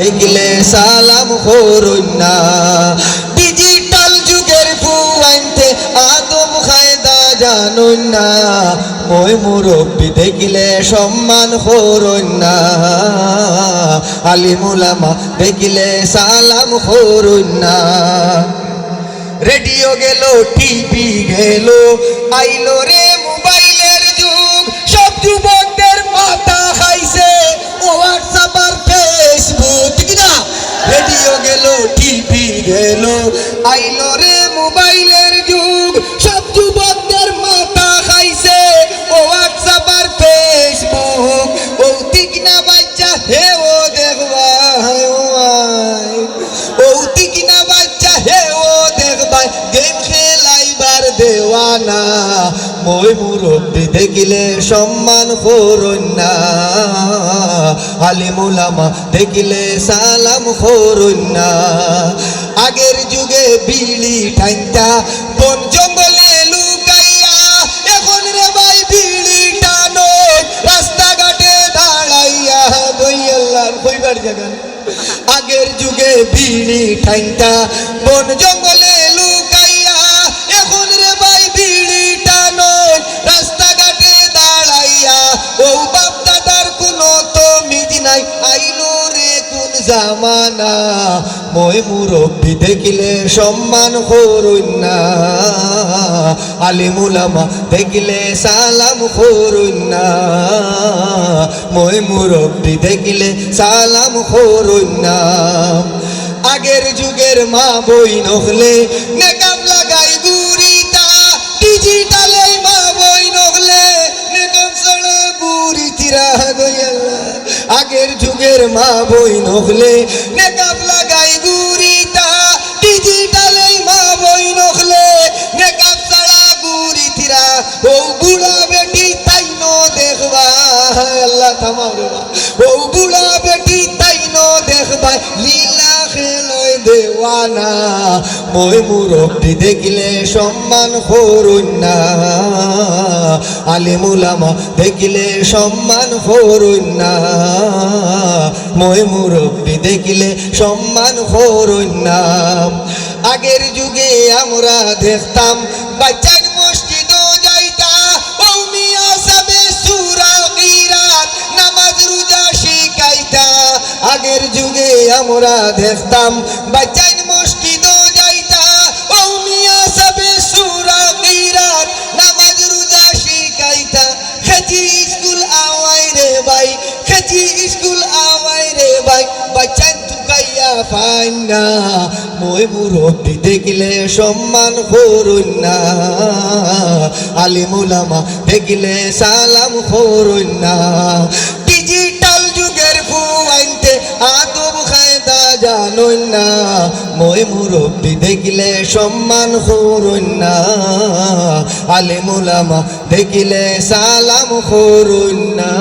দেখলে সালাম করুন না। ডিজিটাল যুগের ফুয়াইনতে আদম খায়দা জানুন না। মই মুরব্বি দেখিলে সম্মান করুন না। আলিমুলামা দেখিলে সালাম করুন না। রেডিও গেল, টিভি গেল, আইলো রে মোবাইলের যুগ। সব যুবকদের গেল। আইলো রে মোবাইলের যুগ। সব যুবকদের মাথা খাইছে। ও হোয়াটসঅ্যাপ আর ফেসবুক। ও ঠিক না বাচ্চা, হে ও দেখবা হায় ও আয়। ও ঠিক না বাচ্চা, হে ও দেখবাই। গেম খেলাইবার দেওয়ানা। মই মুরব্বি দেখিলে সম্মান করুন না আলিমুলামা দেখিলে সালাম করুন না আগের যুগে বিড়ি ঠাইতা বন জঙ্গলে লুকাইয়া, এখন রে ভাই বিড়ি টানো, রাস্তাঘাটে দাঁড়াইয়া, বই আল্লাহর কইবার জায়গা আগের যুগে বিড়ি ঠাইতা বন জঙ্গলে জামানা, মই মুরব্বী দেখিলে সম্মান করুন না। আলিমুলামা দেখিলে সালাম না। মই মুরব্বী দেখিলে সালাম করুন না। আগের যুগের মা বই নহলে আগের যুগের মা বই নখলে নেকাব লাগাই গুরিতা ডিজিটালে মা বই নহলে নেকাব ছাড়া গুরি তিরা ও বুড়া বেটি, তাই ন দেখবা আল্লাহ থামাও রে ও বুড়া বেটি, তাই ন দেখবা লীলা দেওয়ানা। মই মুরব্বি দেখিলে সম্মান করুন না। আলিমুলামা দেখিলে সম্মান করুন না। মই মুরব্বি দেখিলে সম্মান করুন না। আগের যুগে আমরা দেখতাম বাচ্চার যুগে আমরা দেখতাম বাচ্চাই মসজিদ যাইতা। খেজি স্কুল আওয়াই রে খেজি স্কুল আওয়াই রে ভাই বাচ্চান তুকাইয়া পাই না। দেখিলে সম্মান না। আলিমুলামা দেখিলে সালাম করুন না। জানুন না মই মুরব্বী দেখিলে সম্মান করুন না আলিমুলামা দেখিলে সালাম না